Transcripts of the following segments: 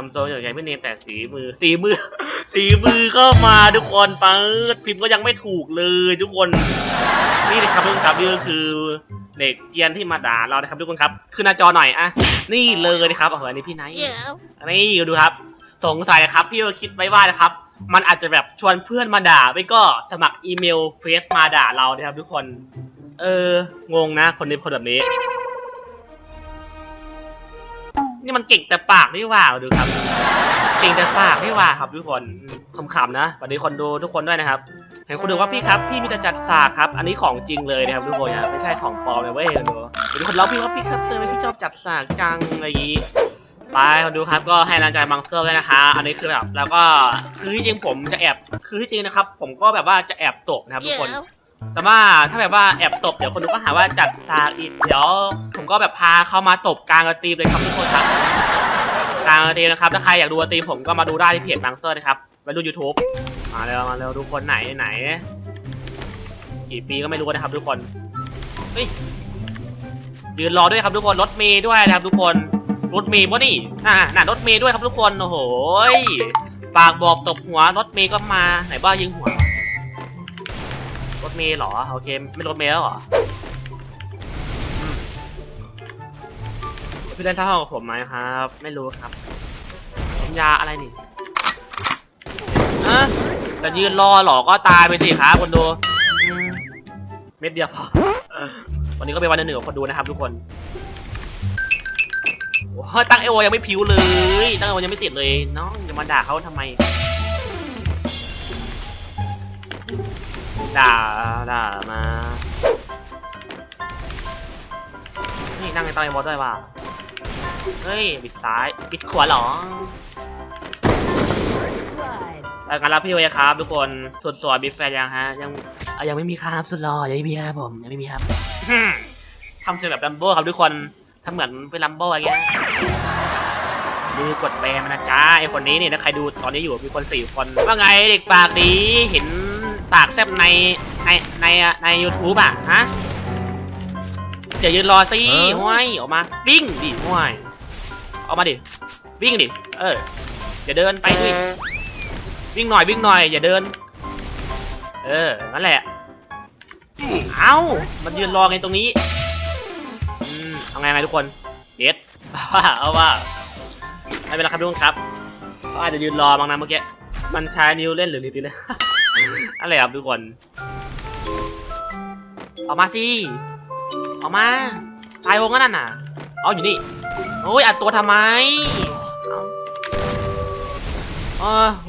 ทำโซนอย่างไรไม่เนมแต่สีมือ สีมือ สีมือก็มาทุกคนเปิดพิมพ์ก็ยังไม่ถูกเลยทุกคน นี่นะครับทุกคนครับนี่ก็คือเด็กเกียนที่มาด่าเรานะครับทุกคนครับขึ้นหน้าจอหน่อยอะนี่เลยนะครับโอ้โหอันนี้พี่ไนท์นี่ดูครับ สงสัยนะครับพี่ก็คิดไว้ว่านะครับมันอาจจะแบบชวนเพื่อนมาด่าไม่ก็สมัครอีเมลเฟซมาด่าเรานะครับทุกคน เอองงนะ คนนี้คนแบบนี้ นี่มันเก่งแต่ปากนี่หว่าดูครับ เก่งแต่ปากนี่หว่าครับทุกคนอืมขำๆนะสวัสดีคนดูทุกคนด้วยนะครับเห็นคนดูว่าพี่ครับพี่มีแต่จัดสากครับ อันนี้ของจริงเลยนะครับทุกคนนะไม่ใช่ของปลอมเลยเว้ยคนดูเดี๋ยวคนเราพี่ว่าพี่ครับเจอไหมพี่ชอบจัดสากจังอะไรอย่างงี้ไปคนดูครับก็ให้กำลังใจมังเซอร์ด้วยนะคะ อันนี้คือแบบแล้วก็คือที่จริงผมจะแอบคือที่จริงนะครับ ผมก็แบบว่าจะแอบตบนะครับทุกคน Yeah. แต่ว่าถ้าแบบว่าแอบตบเดี๋ยวคนดูก็หาว่าจัดซากอีกเดี๋ยวผม ก็แบบพาเขามาตบกลางกระตีมเลยครับทุกคนครับกลางกระตีมนะครับถ้าใครอยากดูกระตีมผมก็มาดูได้ที่เพจมังเซอร์นะครับไปดู YouTube มาเร็วมาเร็วทุกคนไหนไหนกี่ปีก็ไม่รู้นะครับทุกคนเฮ้ยยืนรอด้วยครับทุกคนรถเมย์ด้วยนะครับทุกคนรถเมย์วะนี่น่ะน่ะรถเมย์ด้วยครับทุกคนโอ้โหปากบอกตบหัวรถเมย์ก็มาไหนบ้ายิงหัวรถเมย์เหรอโอเคไม่รถเมย์แล้วเหรอ พี่เล่นเท่ากับผมไหมครับ ไม่รู้ครับสัญญาอะไรนี่อะจะยืนรอหรอก็ตายไปสิครับคนดูเม็ดเดียวพอวันนี้ก็เป็นวันหนึ่งของคนดูนะครับทุกคนโอ้ตั้งเอโอยังไม่พิวเลย ตั้งเอโอยังไม่ติดเลยน้องจะมาด่าเขาทำไม ด่าด่ามา นี่นั่งในตั้งเอโอด้วยว่ะ เฮ้ยบิดซ้ายบิดขวาเหรอ First blood. แล้วกันรับพี่เวยครับทุกคนสุดสวยบิดแฟนยังฮะยังอะยังไม่มีครับสุดหล่อยังไม่มีครับผมยังไม่มีครับทำเสียงแบบลัมโบ้ครับทุกคนทำเหมือนเป็นลัมโบ้อะไรเงี้ยดูกดแบนมันนะจ้าไอคนนี้เนี่ยถ้าใครดูตอนนี้อยู่มีคนสี่คนว่าไงเด็กปากดีเห็นปากแซบในในในในยูทูบอะฮะเดี๋ยวยืนรอสิเออห้วยออกมาวิ่งดิห้วย ออกมาดิ วิ่งดิ เออ อย่าเดินไปดิ วิ่งหน่อยวิ่งหน่อย อย่าเดิน เออ นั่นแหละ เอ้า มันยืนรอไงตรงนี้อืมเอาไงไงทุกคนเด็ดเอาว่าไม่เป็นไรครับทุกคนครับเขาอาจจะยืนรอบางนะเมื่อกี้ มันใช้นิ้วเล่นหรือนิ้วตีเล่นอะไรครับทุกคน ออกมาสิ ออกมาตายวงก็นั่นน่ะ เอาอยู่นี่ โอ้ยอัดตัวทำไมเอาโอ้โห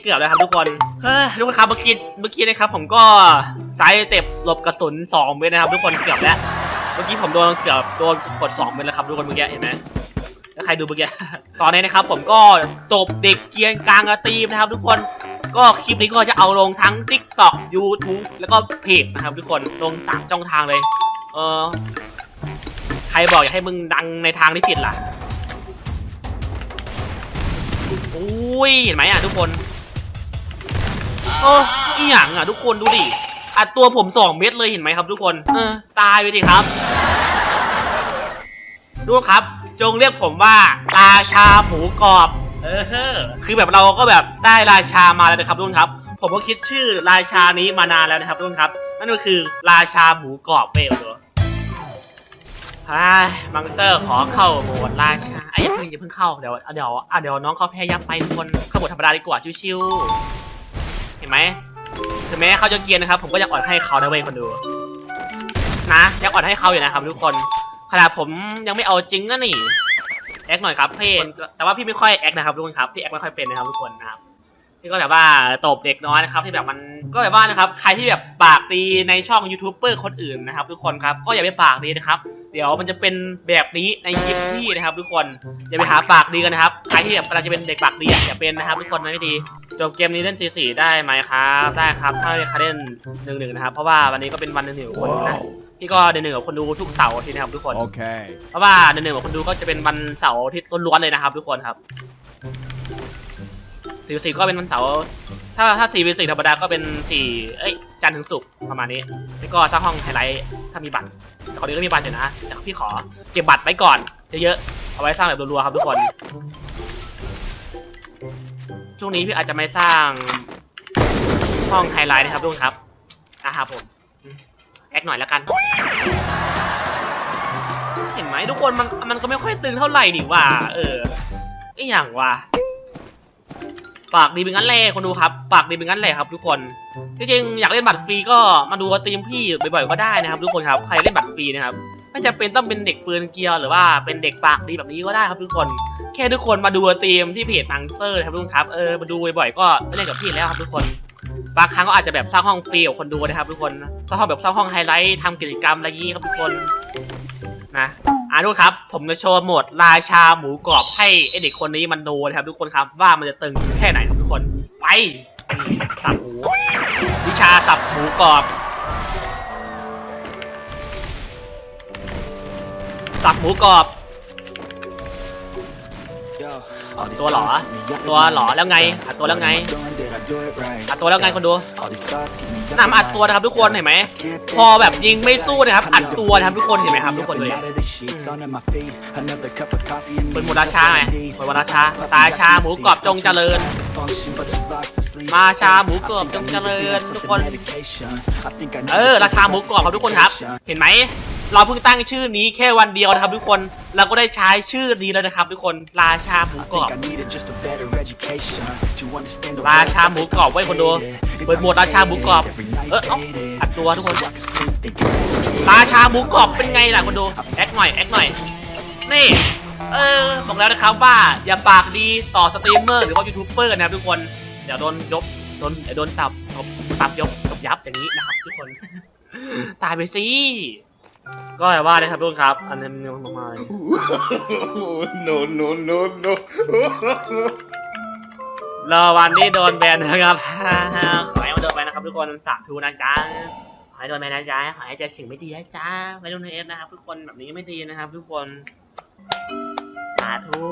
เกือบแล้วครับทุกคน เฮ้ยทุกคนครับเมื่อกี้เมื่อกี้นะครับผมก็สายเต็บหลบกระสุนสองเมตรนะครับ ทุกคนเกือบแล้ว เมื่อกี้ผมโดนเกือบโดนกดสองเมตรแล้วครับทุกคนเมื่อกี้เห็นไหมถ้าใครดูเมื่อกี้ตอนนี้นะครับผมก็ตบเด็กเกียนกลางกระตีมนะครับ ทุกคนก็คลิปนี้ก็จะเอาลงทั้ง TikTok YouTube แล้วก็เพจนะครับทุกคนลงสามช่องทางเลย เออ รบอกอยากให้มึงดังในทางที่ผิดล่ะอุ้ยเห็นไหมอะทุกคนโอ้อีหยังอะทุกคนดูดิอัดตัวผมสองเม็ดเลยเห็นไหมครับ ทุกคนเออตายไปดิครับทุกครับ จงเรียกผมว่าราชาหมูกรอบ เออคือแบบเราก็แบบได้ราชามาแล้วนะครับทุกคนครับ ผมก็คิดชื่อราชานี้มานานแล้วนะครับทุกคนครับนั่นก็คือราชาหมูกรอบเว้ยตัว ไอ้มังเซอร์ขอเข้าโหมดราชาไอ้ยอย่าเพิ่งอย่าเพิ่งเข้าเดี๋ยวเดี๋ยวอะเดี๋ยวน้องเขาแพ้ยับไปทุกคนเข้าโหมดธรรมดาดีกว่าชิวๆเห็นไหมถึงแม้เขาจะเกรียนนะครับ ผมก็อยากอ่อนให้เขานะเว้ยคนดู นะอยากอ่อนให้เขาอยู่นะครับทุกคนขนาดผมยังไม่เอาจริงนะนี่แอคหน่อยครับพี่แต่ว่าพี่ไม่ค่อยแอคนะครับทุกคนครับพี่แอคไม่ค่อยเป็นนะครับทุกคนนะครับพี่ก็แบบว่าตบเด็กน้อยนะครับที่แบบมันก็แบบว่านะครับ ใครที่แบบปากดีในช่องยูทูบเบอร์คนอื่นนะครับ ทุกคนครับก็อย่าไปปากดีนะครับ เดี๋ยวมันจะเป็นแบบนี้ในคลิปพี่นะครับ ทุกคนอย่าไปหาปากดีกันนะครับใครที่แบบกำลังจะเป็นเด็กปากดีอะอย่าเป็นนะครับ ทุกคนมันไม่ดีจบเกมนี้เล่น4 4ได้ไหมครับได้ครับถ้าใครเล่นหนึ่งหนึ่งนะครับ เพราะว่าวันนี้ก็เป็นวันหนึ่งหนึ่งของคนนะพี่ก็เดือนหนึ่งกับคนดูทุกเสาร์อาทิตย์นะครับทุกคน Okay. เพราะว่าเดือนหนึ่งกับคนดูก็จะเป็นวันเสาร์อาทิตย์ล้วนๆเลยนะครับ ทุกคนครับสี่สี่ก็เป็นวันเสาร์ถ้าถ้าสี่เป็นสี่ธรรมดาก็เป็นสี่เอ้ยจันทร์ถึงศุกร์ประมาณนี้แล้วก็สร้างห้องไฮไลท์ถ้ามีบัตร แต่คนนี้ก็มีบัตรอยู่นะแต่พี่ขอเก็บบัตรไว้ก่อนเยอะๆเอาไว้สร้างแบบรัวๆครับทุกคนช่วงนี้พี่อาจจะไม่สร้างห้องไฮไลท์นะครับทุกคนครับนะครับผมแอคหน่อยแล้วกัน เห็นไหมทุกคนมันมันก็ไม่ค่อยตึงเท่าไหร่ดิว่า เออไออย่างว่า ปากดีเป็นงั้นแหละคนดูครับ ปากดีเป็นงั้นแหละครับ ทุกคนจริงๆอยากเล่นบัตรฟรีก็มาดูตีมพี่บ่อยๆก็ได้นะครับ ทุกคนครับใครเล่นบัตรฟรีนะครับไม่จำเป็นต้องเป็นเด็กปืนเกียวหรือว่าเป็นเด็กปากดีแบบนี้ก็ได้ครับทุกคน แค่ทุกคนมาดูตีมที่เพจมังเซอร์นะครับทุกคนครับเออมาดูบ่อยๆก็เล่นกับพี่แล้วครับทุกคนบางครั้งก็อาจจะแบบสร้างห้องฟรีกับคนดูนะครับทุกคนสร้างห้องแบบสร้างห้องไฮไลท์ทำกิจกรรมอะไรอย่างนี้ครับทุกคนนะ อ่าทุกครับ ผมจะโชว์หมดราชาหมูกรอบให้ไอเด็กคนนี้มันดูนะครับ ทุกคนครับว่ามันจะตึงแค่ไหนครับทุกคน ไปสับหมูวิชาสับหมูกรอบสับหมูกรอบ ตัวหรอตัวหรอแล้วไงอัดตัวแล้วไงอัดตัวแล้วไงคนดูนำอัดตัวนะครับทุกคนเห็นไหมพอแบบยิงไม่สู้นะครับอัดตัวนะครับทุกคนเห็นไหมครับทุกคนเลยเป็นหมูราชาไงเป็นหมูราชาตาชาหมูกรอบจงเจริญ มาชาหมูกรอบจงเจริญทุกคน เออราชาหมูกรอบครับทุกคนครับ เห็นไหม เราเพิ่งตั้งชื่อนี้แค่วันเดียวนะครับทุกคนเราก็ได้ใช้ชื่อนี้แล้วนะครับทุกคนราชาหมูกรอบราชาหมูกรอบไว้คนดูเปิดโหมดราชาหมูกรอบเออเอ้าอัดตัวทุกคนราชาหมูกรอบเป็นไงล่ะคนดูแอคหน่อยแอคหน่อยนี่เออบอกแล้วนะครับว่าอย่าปากดีต่อสตรีมเมอร์หรือว่ายูทูบเบอร์นะครับทุกคนเดี๋ยวโดนยกโดนเดี๋ยวโดนตับตบตับยกตบยับอย่างนี้นะครับทุกคนตายไปสิ ก็อย่าว่าเลยครับทุกคนครับ อันนี้มันมา no, no, no, no. รอวันที่โดนแบนนะครับ ขอให้มันโดนแบนนะครับทุกคนสาธุนะจ๊ะขอให้โดนแบนนะจ๊ะขอให้เจอสิ่งไม่ดีนะจ๊ะไม่โดนเอฟนะครับทุกคนแบบนี้ไม่ดีนะครับ ทุกคนสาธุ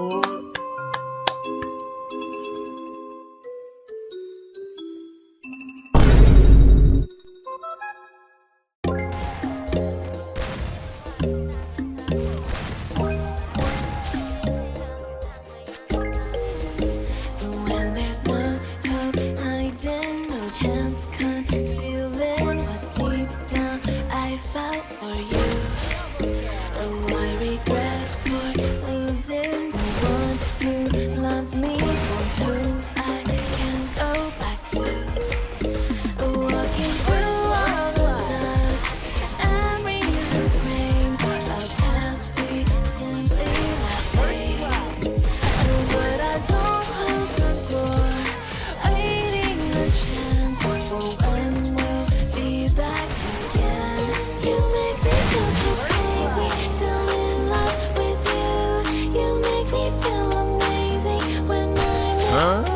Ha?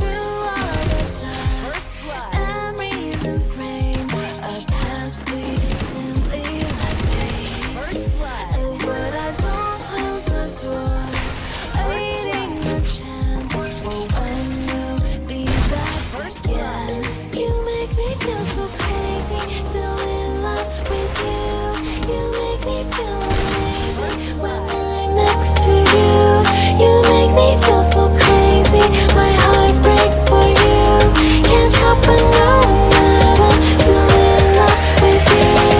up